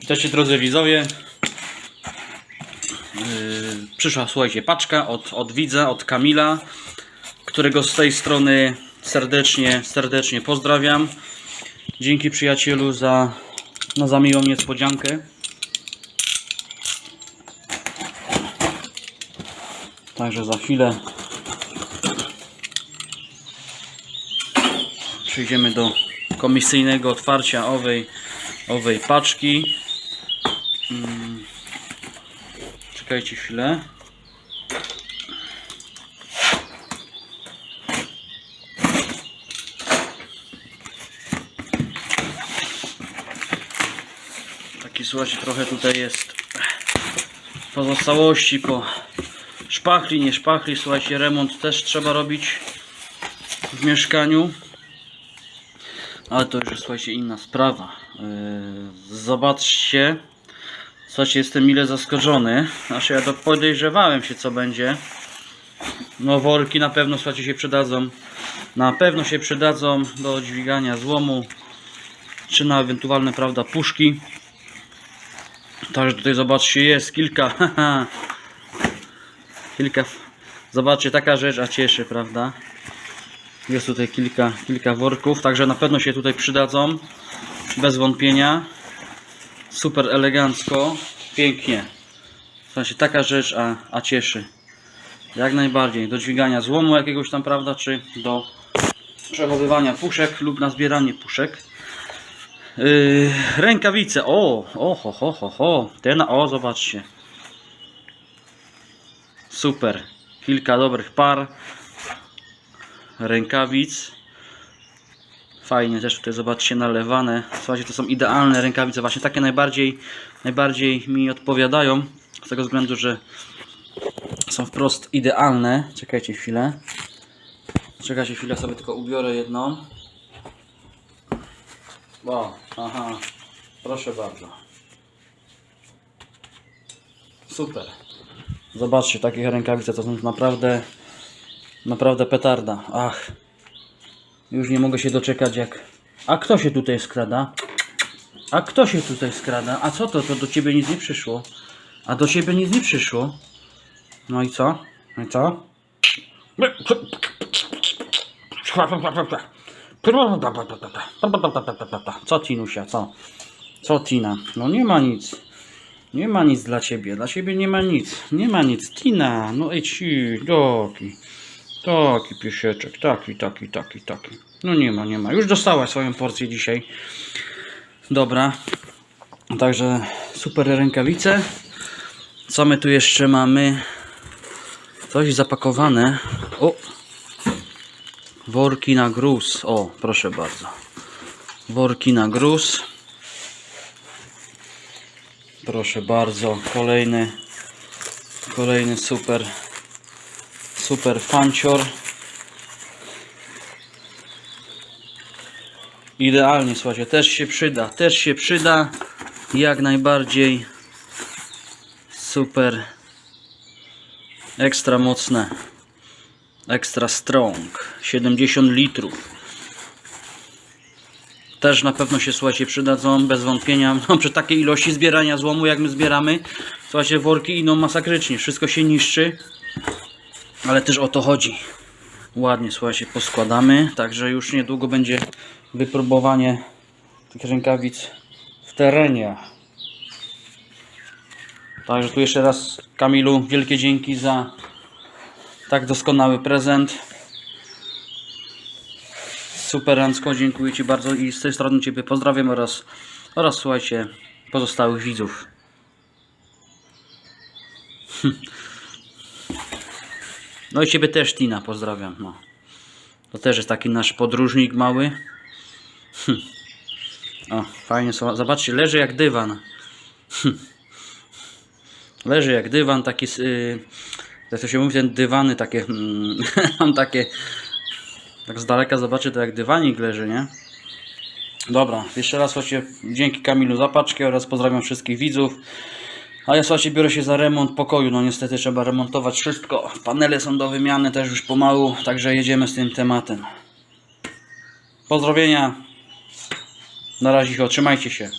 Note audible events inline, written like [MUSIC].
Witajcie drodzy widzowie. Yy, przyszła, słuchajcie, paczka od, od widza, od Kamila, którego z tej strony serdecznie, serdecznie pozdrawiam. Dzięki przyjacielu za, no, za miłą niespodziankę. Także za chwilę przejdziemy do komisyjnego otwarcia owej, owej paczki. Mm. Czekajcie chwilę. Taki słuchajcie, trochę tutaj jest pozostałości po szpachli, nie szpachli. Słuchajcie, remont też trzeba robić w mieszkaniu. Ale to już jest, słuchajcie, inna sprawa. Yy, zobaczcie. Słuchajcie, jestem mile zaskoczony. Znaczy ja to podejrzewałem się, co będzie. No worki na pewno, słuchajcie, się przydadzą. Na pewno się przydadzą do dźwigania złomu. Czy na ewentualne, prawda, puszki. Także tutaj zobaczcie, jest kilka. [LAUGHS] kilka. Zobaczcie, taka rzecz, a cieszy, prawda? Jest tutaj kilka, kilka worków, także na pewno się tutaj przydadzą. Bez wątpienia. Super elegancko, pięknie. Słuchajcie, taka rzecz, a, a cieszy. Jak najbardziej. Do dźwigania złomu jakiegoś tam, prawda, czy do przechowywania puszek lub na zbieranie puszek. Yy, rękawice. O, o, ho, ho, ho, ho. Ten, o, zobaczcie. Super. Kilka dobrych par rękawic. Fajnie też tutaj zobaczcie nalewane. Słuchajcie, to są idealne rękawice. Właśnie takie najbardziej, najbardziej mi odpowiadają. Z tego względu, że są wprost idealne. Czekajcie chwilę. Czekajcie chwilę, sobie tylko ubiorę jedną. O, aha. Proszę bardzo. Super. Zobaczcie, takie rękawice to są naprawdę Naprawdę petarda. Ach. Już nie mogę się doczekać jak... A kto się tutaj skrada? A kto się tutaj skrada? A co to? To do ciebie nic nie przyszło. A do ciebie nic nie przyszło. No i co? No i co? Co Tinusia? Co? Co Tina? No nie ma nic. Nie ma nic dla ciebie. Dla ciebie nie ma nic. Nie ma nic. Tina, no idź, taki. Taki piesieczek, taki, taki, taki, taki. No nie ma, nie ma. Już dostała swoją porcję dzisiaj. Dobra. Także super rękawice. Co my tu jeszcze mamy? Coś zapakowane. O! Worki na gruz. O, proszę bardzo. Worki na gruz. Proszę bardzo. Kolejny. Kolejny super super fancior. Idealnie słuchajcie też się przyda też się przyda. Jak najbardziej super ekstra mocne ekstra strong. 70 litrów. Też na pewno się słuchajcie przydadzą bez wątpienia. [LAUGHS] No, przy takiej ilości zbierania złomu jak my zbieramy słuchajcie worki idą masakrycznie. Wszystko się niszczy ale też o to chodzi. Ładnie, słuchajcie, poskładamy. Także już niedługo będzie wypróbowanie tych rękawic w terenie. Także tu jeszcze raz Kamilu wielkie dzięki za tak doskonały prezent. Super Rancko, dziękuję Ci bardzo i z tej strony Ciebie pozdrawiam oraz, oraz słuchajcie pozostałych widzów. [LAUGHS] No i Ciebie też Tina, pozdrawiam. No. To też jest taki nasz podróżnik mały. Hm. O, fajnie, zobaczcie, leży jak dywan. Hm. Leży jak dywan, taki, s- y, jak to się mówi, ten dywany takie, mm, [LAUGHS] mam takie, tak z daleka zobaczę, to jak dywanik leży, nie? Dobra, jeszcze raz słuchajcie, dzięki Kamilu za paczkę oraz pozdrawiam wszystkich widzów. A ja słuchajcie, biorę się za remont pokoju. No niestety trzeba remontować wszystko. Panele są do wymiany też już pomału, także jedziemy z tym tematem. Pozdrowienia. Na razie, trzymajcie się.